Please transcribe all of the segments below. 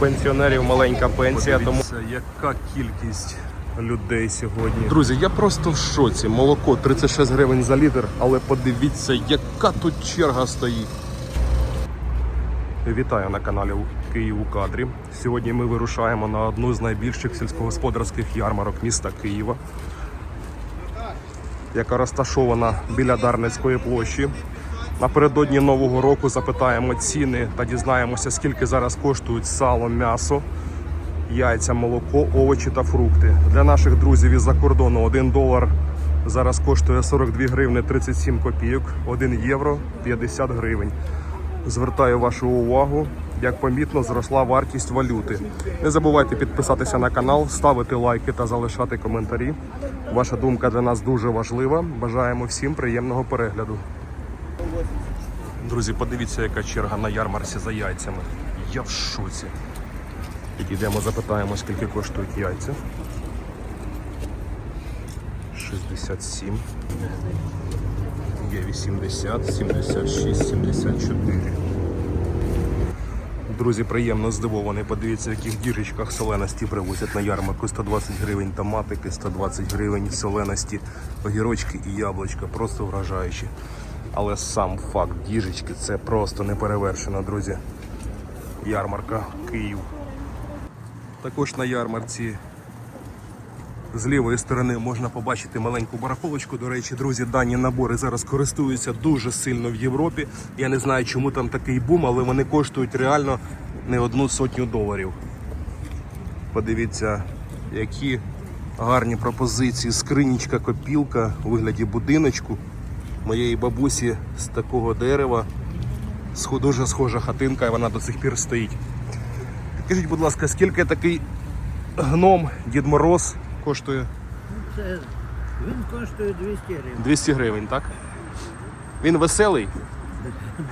пенсіонерів маленька пенсія. Тому яка кількість людей сьогодні. Друзі, я просто в шоці. Молоко 36 гривень за літр, але подивіться, яка тут черга стоїть. Вітаю на каналі Київ у кадрі. Сьогодні ми вирушаємо на одну з найбільших сільськогосподарських ярмарок міста Києва, яка розташована біля Дарницької площі. Напередодні Нового року запитаємо ціни та дізнаємося, скільки зараз коштують сало, м'ясо, яйця, молоко, овочі та фрукти. Для наших друзів із-за кордону 1 долар зараз коштує 42 гривни 37 копійок, 1 євро 50 гривень. Звертаю вашу увагу, як помітно зросла вартість валюти. Не забувайте підписатися на канал, ставити лайки та залишати коментарі. Ваша думка для нас дуже важлива. Бажаємо всім приємного перегляду. Друзі, подивіться, яка черга на ярмарці за яйцями. Я в шоці. Підійдемо, запитаємо, скільки коштують яйця. 67. Є 80, 76, 74. Друзі, приємно здивований. Подивіться, в яких діжечках соленості привозять на ярмарку. 120 гривень томатики, 120 гривень соленості, огірочки і яблучка. Просто вражаючі. Але сам факт діжечки це просто неперевершено, друзі. Ярмарка Київ. Також на ярмарці з лівої сторони можна побачити маленьку барахолочку. До речі, друзі, дані набори зараз користуються дуже сильно в Європі. Я не знаю, чому там такий бум, але вони коштують реально не одну сотню доларів. Подивіться, які гарні пропозиції. Скринічка, копілка у вигляді будиночку моєї бабусі з такого дерева. Дуже схожа хатинка, і вона до сих пір стоїть. Скажіть, будь ласка, скільки такий гном Дід Мороз коштує? Це він коштує 200 гривень, 200 гривень, так? Він веселий,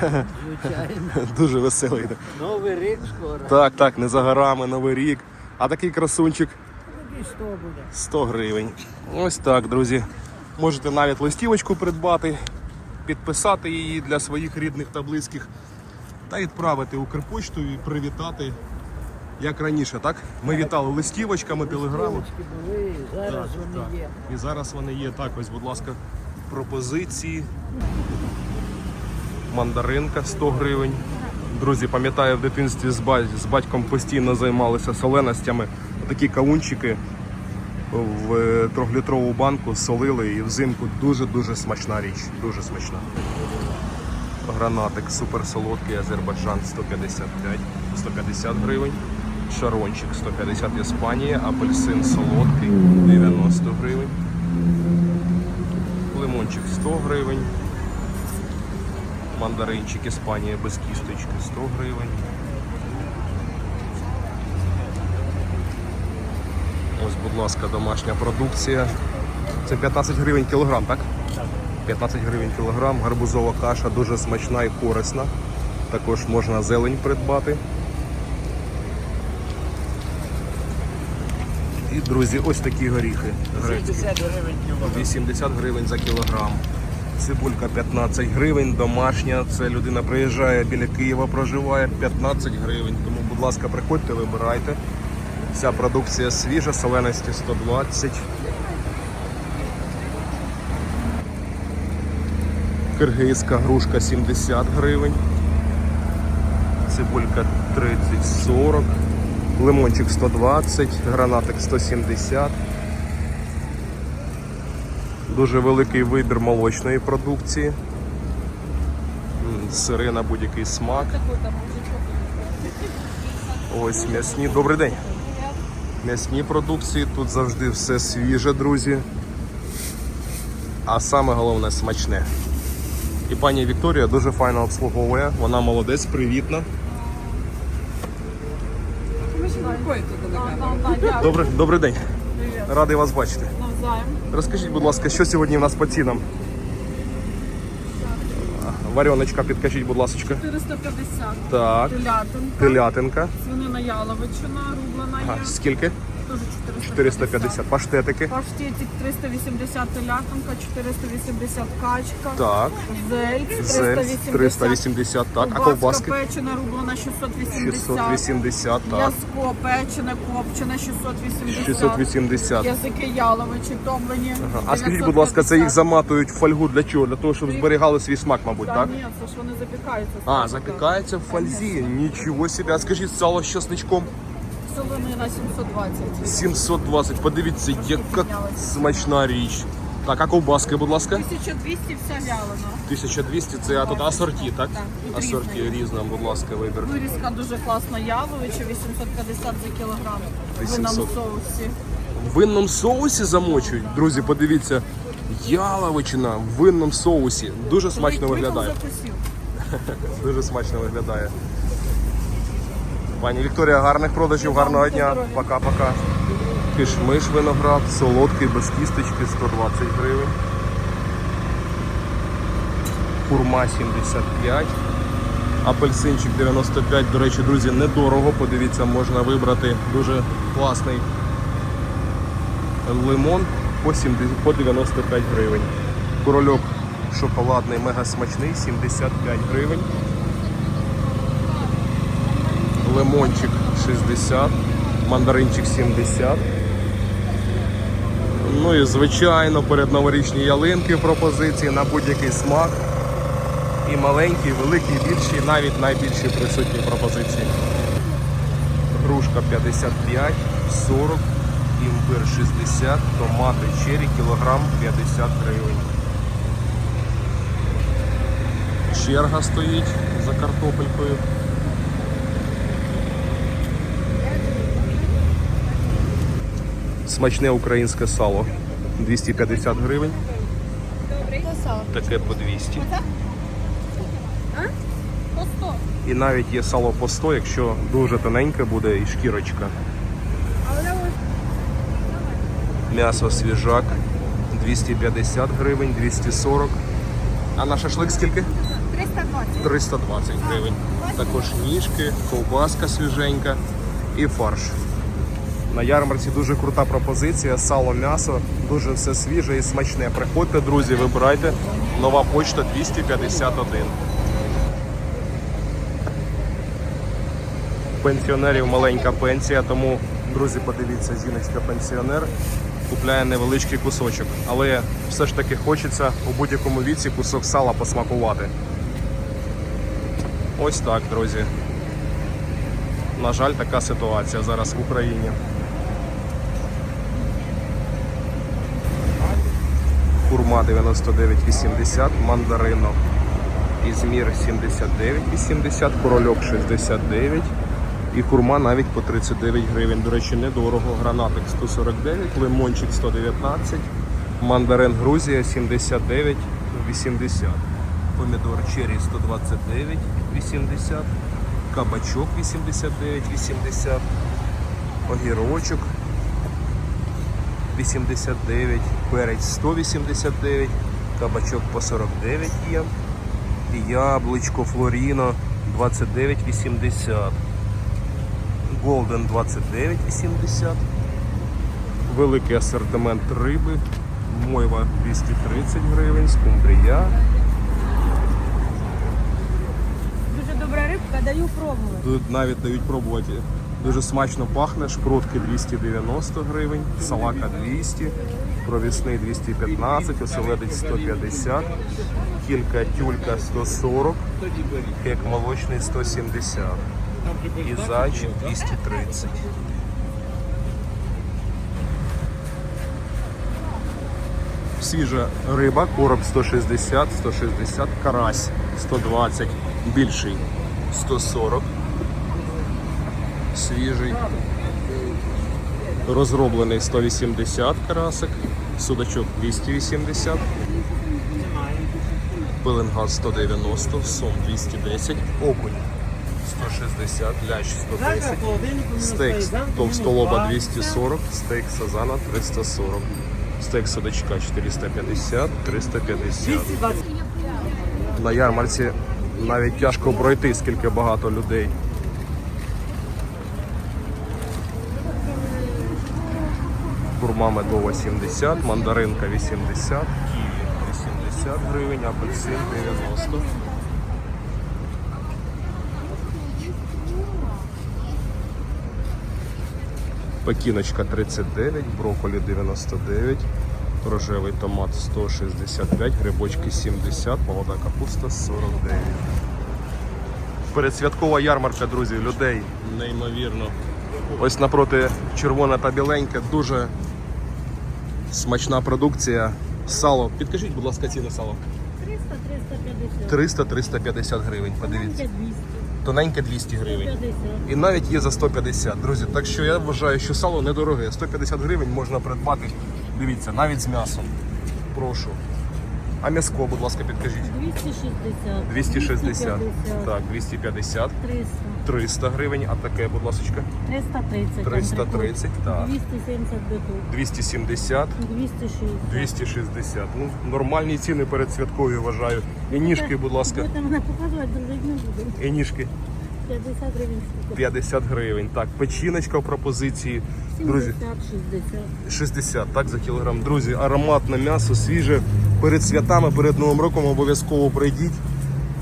звичайно. дуже веселий. Новий рік скоро. Так, так, не за горами, Новий рік. А такий красунчик 100 буде. 100 гривень. Ось так, друзі. Можете навіть листівочку придбати, підписати її для своїх рідних та близьких та відправити Укрпочту і привітати. Як раніше, так? Ми вітали листівочками, телеграмами. Листівочки були, і зараз вони так. є. І зараз вони є так. Ось, будь ласка, пропозиції. Мандаринка 100 гривень. Друзі, пам'ятаю, в дитинстві з, ба- з батьком постійно займалися соленостями. Такі кавунчики в е, трьохлітрову банку солили і взимку дуже-дуже смачна річ. Дуже смачна. Гранатик супер солодкий, Азербайджан 155, 150 гривень. Шарончик 150 Іспанія, апельсин солодкий 90 гривень. Лимончик 100 гривень. Мандаринчик Іспанія без кісточки 100 гривень. Ось, будь ласка, домашня продукція. Це 15 гривень кілограм, так? 15 гривень кілограм, гарбузова каша дуже смачна і корисна. Також можна зелень придбати. І, друзі, ось такі горіхи. грецькі. 50 гривень кіло. 80 гривень за кілограм. Цибулька 15 гривень, домашня. Це людина приїжджає біля Києва, проживає 15 гривень. Тому, будь ласка, приходьте, вибирайте. Вся продукція свіжа, соленості 120. Киргизька грушка 70 гривень. Цибулька 30-40. Лимончик 120, гранатик 170. Дуже великий вибір молочної продукції. М, Сири на будь-який смак. Ось м'ясні. Добрий день. М'ясні продукції. Тут завжди все свіже, друзі. А саме головне смачне. І пані Вікторія дуже файно обслуговує. Вона молодець, привітна. Добрий, добрий день. Радий вас бачити. Розкажіть, будь ласка, що сьогодні в нас по цінам? Вареночка, підкажіть, будь ласка. 450. Так, Телятинка. телятинка. Свинина яловичина, рублена А, є. скільки? Теж 450. 450. Паштетики. Паштетик 380 телятинка, 480 качка. Так. Зельц Зельц 380. 380, так. А ковбаски? печена рублена 680. 680, так. М'яско печене, копчене 680. 680. Язики яловичі, томлені. А скажіть, будь ласка, це їх заматують в фольгу для чого? Для того, щоб зберігали свій смак, мабуть, Та так? ні, це ж вони запікаються. А, скажімо запікається в фользі. Нічого собі. А скажіть, сало з чесничком? Солонина 720. 720. Подивіться, яка смачна річ. Так, а ковбаски, будь ласка? 1200 вся вялена. 1200 це а тут асорті, так? Так, Асорті різна, будь ласка, вибір. Вирізка дуже класна яловича, 850 за кілограм. В 800. винному соусі. В винному соусі замочують. Друзі, подивіться. Яловичина в винному соусі. Дуже смачно Чоловік виглядає. закусив. Дуже смачно виглядає. Пані Вікторія, гарних продажів, гарного дня. Пока-пока. Кишмиш виноград, солодкий, без кісточки, 120 гривень. Курма 75. Апельсинчик 95. До речі, друзі, недорого. Подивіться, можна вибрати дуже класний лимон по 70 по 95 гривень. Корольок шоколадний, мега смачний, 75 гривень. Лимончик 60, мандаринчик 70. Ну і звичайно, перед новорічні ялинки пропозиції на будь-який смак. І маленькі, і великі, і більші, навіть найбільші присутні пропозиції. Грушка 55, 40, імбир 60, томати черрі, кілограм 50 гривень. Черга стоїть за картопелькою. Смачне українське сало 250 гривень. Таке по 200. По 100. І навіть є сало по 100, якщо дуже тоненьке буде і шкірочка. М'ясо свіжак 250 гривень, 240. А на шашлик скільки? 320. 320 гривень. Також ніжки, ковбаска свіженька і фарш. На ярмарці дуже крута пропозиція, сало, м'ясо, дуже все свіже і смачне. Приходьте, друзі, вибирайте. Нова почта 251. Пенсіонерів маленька пенсія, тому, друзі, подивіться, жіночка пенсіонер купляє невеличкий кусочок. Але все ж таки хочеться у будь-якому віці кусок сала посмакувати. Ось так, друзі. На жаль, така ситуація зараз в Україні. Курма 99,80, мандарино Ізмір 79,80, корольок 69 і курма навіть по 39 гривень. До речі, недорого. Гранатик 149, лимончик 119, мандарин Грузія 79,80. Помідор черрі 129,80, кабачок 89,80, огірочок 89, перець 189, кабачок по 49 є. І яблучко Флоріно 29,80. Голден 29,80. Великий асортимент риби. Мойва 230 гривень, скумбрія. Дуже добра рибка, даю пробувати. Тут навіть дають пробувати. Дуже смачно пахне, шпротки 290 гривень, салака 200, провісний 215, оселедець 150, кілька тюлька 140, кек молочний 170 і зайчик 230. Свіжа риба, короб 160, 160, карась 120, більший 140 свіжий. Розроблений 180 карасик, судачок 280, пеленгаз 190, сом 210, окунь 160, лящ 110, стейк товстолоба 240, стейк сазана 340, стейк судачка 450, 350. На ярмарці навіть тяжко пройти, скільки багато людей. Хурма медова 70, мандаринка 80, ківі 80 гривень, апельсин 90. Пекіночка 39, брокколі 99, рожевий томат 165, грибочки 70, молода капуста 49. Передсвяткова ярмарка, друзі, людей неймовірно. Ось напроти червона та біленьке, дуже смачна продукція. Сало. Підкажіть, будь ласка, ціни сало. 300-350. 300-350 гривень. Подивіться. Тоненьке 200 гривень. 150. І навіть є за 150, друзі. Так що я вважаю, що сало недороге. 150 гривень можна придбати. Дивіться, навіть з м'ясом. Прошу. А м'яско, будь ласка, підкажіть. 260. 260. 250. Так, 250. 300. 300 гривень, а таке, будь ласка. 330. 330, так. 270 биток. 270, 260. 260. Ну, нормальні ціни перед святкові вважаю. І ніжки, будь ласка. Будете мене показувати, друзі, не. І ніжки 50 гривень штука. 50 гривень. Так, печіночка в пропозиції. Друзі, 70, 60. 60 так за кілограм. Друзі, ароматне м'ясо, свіже. Перед святами, перед Новим роком обов'язково прийдіть,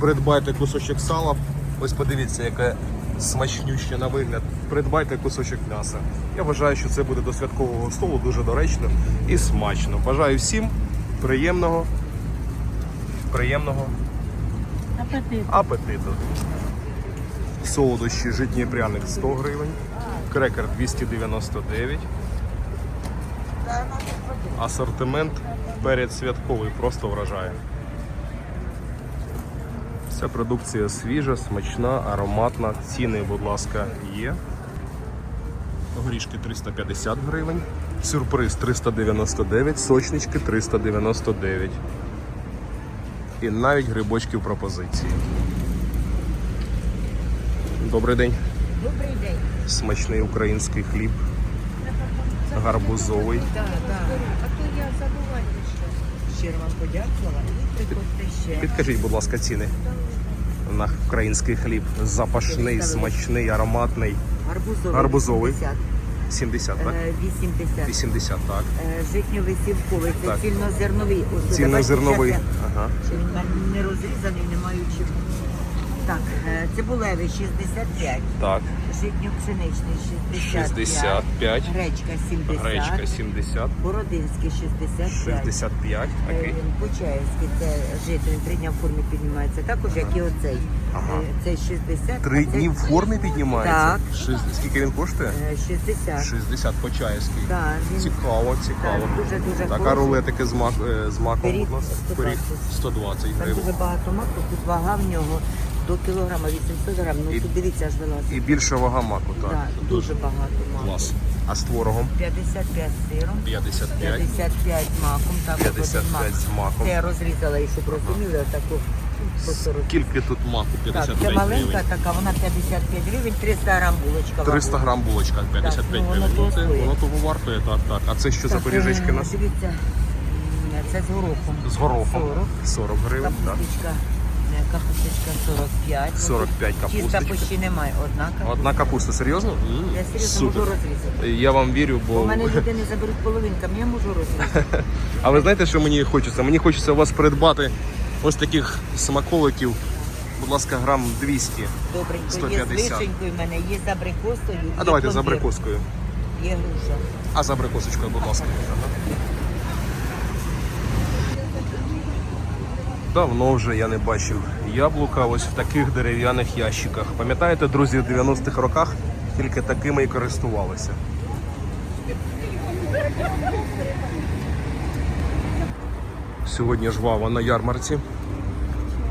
придбайте кусочок сала. Ось подивіться, яке смачнюще на вигляд. Придбайте кусочок м'яса. Я вважаю, що це буде до святкового столу дуже доречно і смачно. Бажаю всім приємного, приємного Апетит. апетиту. Солодощі житній пряник 100 гривень, крекер 299. Асортимент передсвятковий просто вражає. Вся продукція свіжа, смачна, ароматна. Ціни, будь ласка, є. Горішки 350 гривень. Сюрприз 399, сочнички 399. І навіть грибочки в пропозиції. Добрий день. Добрий день. Смачний український хліб. Гарбузовий. Так, так. А то я забуваю ще. Щиро вам подякувала і приходьте ще. Підкажіть, будь ласка, ціни на український хліб. Запашний, смачний, ароматний. Гарбузовий. Гарбузовий. 50, 70, так? е, 80. 80, так. Е, Житньо-висівковий, це Так. цільнозерновий. Ось, давайте Цільнозерновий. ще це, Ага. Що він в мене не розрізаний, не маючи. Так, е, цибулевий 65, Так. житньо-пшеничний 65, 65. гречка 70, Гречка 70, бородинський 65, 65. Е, Такий. Почаївський, це жити, він три дня в формі піднімається, також як і оцей. Ага. Е, Це 60. Три а це дні в формі піднімається? Так. Шість- Скільки він коштує? е, 60. 60 почаївський. Так, він Цікаво, цікаво. Так, дуже-дуже Так, а хороший. рулетики з, мак, е, з маком, Пиріг будь ласка. 120. Пиріг 120 там гривень. дуже багато маку, тут вага в нього до кілограма 800 грам. Ну І- тут дивіться, аж вилазить. І більше вага маку, так. Так, дуже багато маку. Клас. А з творогом? 55 сиром, 55. 55 маком, так 55 з маком. Це я розрізала і щоб розуміли, отаку по 40. Скільки тут маку? Так, 55 це маленька гривень. така, вона 55 гривень, 300 грам булочка. 300 грам булочка, 55 ну, воно гривень. Ну, це, коштує. воно того вартує, так, так. А це що за Так, пиріжечки е, у нас? Дивіться, м, це з горохом. З горохом. 40. 40 гривень, так. Капусточка, капусточка 45. Ну, 45 тут капусточка. Чиста почти немає, одна капуста. Одна капуста, серйозно? М, Я серйозно Супер. можу розрізати. Я вам вірю, У мене люди не заберуть половинками, я можу розрізати. А ви знаєте, що мені хочеться? Мені хочеться у вас придбати ось таких смаколиків. Будь ласка, грам 200. Добренько, є з 150. вишенькою в мене, є з абрикосою. А є давайте з пломбір, абрикоскою. Є груша. А з абрикосочкою, будь ласка. Давно вже я не бачив яблука ось в таких дерев'яних ящиках. Пам'ятаєте, друзі, в 90-х роках тільки такими і користувалися. Сьогодні жвава на ярмарці.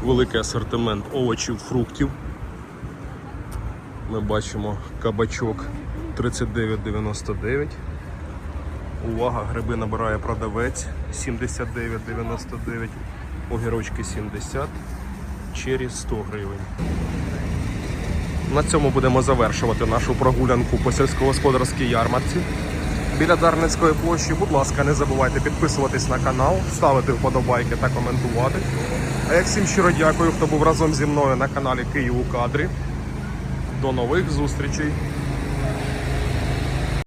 Великий асортимент овочів, фруктів. Ми бачимо кабачок 39,99. Увага, гриби набирає продавець 79,99, огірочки 70, чері 100 гривень. На цьому будемо завершувати нашу прогулянку по сільськогосподарській ярмарці. Біля Дарницької площі, будь ласка, не забувайте підписуватись на канал, ставити вподобайки та коментувати. А я всім щиро дякую, хто був разом зі мною на каналі Київ у кадрі. До нових зустрічей!